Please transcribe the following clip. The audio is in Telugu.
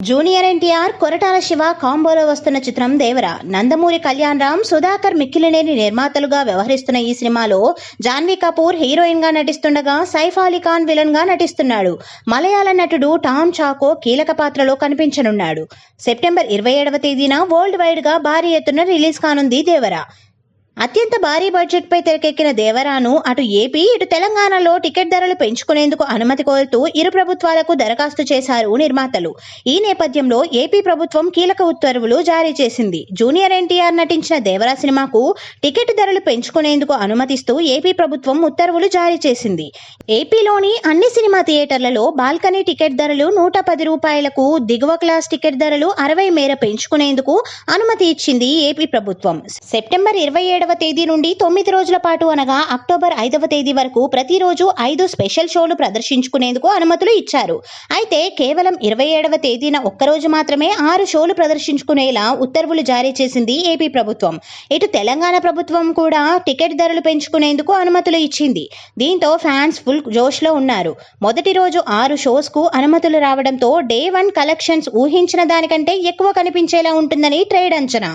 జూనియర్ ఎన్టీఆర్ కొరటాల శివ కాంబోలో వస్తున్న చిత్రం దేవర. నందమూరి కళ్యాణ్ రామ్ సుధాకర్ మిక్కిలినేని నిర్మాతలుగా వ్యవహరిస్తున్న ఈ సినిమాలో జాన్వీ కపూర్ హీరోయిన్గా నటిస్తుండగా సైఫ్ అలీ ఖాన్ విలన్గా నటిస్తున్నాడు. మలయాళ నటుడు టామ్ చాకో కీలక పాత్రలో కనిపించనున్నాడు. సెప్టెంబర్ ఇరవై ఏడవ తేదీన వరల్డ్ వైడ్గా భారీ ఎత్తున రిలీజ్ కానుంది దేవర. అత్యంత భారీ బడ్జెట్పై తెరకెక్కిన దేవరాను అటు ఏపీ ఇటు తెలంగాణలో టికెట్ ధరలు పెంచుకునేందుకు అనుమతి కోరుతూ ఇరు ప్రభుత్వాలకు దరఖాస్తు చేశారు నిర్మాతలు. ఈ నేపథ్యంలో ఏపీ ప్రభుత్వం కీలక ఉత్తర్వులు జారీ చేసింది. జూనియర్ ఎన్టీఆర్ నటించిన దేవరా సినిమాకు టికెట్ ధరలు పెంచుకునేందుకు అనుమతిస్తూ ఏపీ ప్రభుత్వం ఉత్తర్వులు జారీ చేసింది. ఏపీలోని అన్ని సినిమా థియేటర్లలో బాల్కనీ టికెట్ ధరలు నూట పది రూపాయలకు దిగువ క్లాస్ టికెట్ ధరలు అరవై మేర పెంచుకునేందుకు అనుమతి ఇచ్చింది ఏపీ ప్రభుత్వం. సెప్టెంబర్ ఇరవై ఏడవ తేదీ నుండి తొమ్మిది రోజుల పాటు అనగా అక్టోబర్ ఐదవ తేదీ వరకు ప్రతిరోజు ఐదు స్పెషల్ షోలు ప్రదర్శించుకునేందుకు అనుమతులు ఇచ్చారు. అయితే కేవలం ఇరవై ఏడవ తేదీన ఒక్కరోజు మాత్రమే ఆరు షోలు ప్రదర్శించుకునేలా ఉత్తర్వులు జారీ చేసింది ఏపీ ప్రభుత్వం. ఇటు తెలంగాణ ప్రభుత్వం కూడా టికెట్ ధరలు పెంచుకునేందుకు అనుమతులు ఇచ్చింది. దీంతో ఫ్యాన్స్ ఫుల్ జోష్లో ఉన్నారు. మొదటి రోజు ఆరు షోస్కు అనుమతులు రావడంతో డే వన్ కలెక్షన్స్ ఊహించిన దానికంటే ఎక్కువ కనిపించేలా ఉంటుందని ట్రేడ్ అంచనా.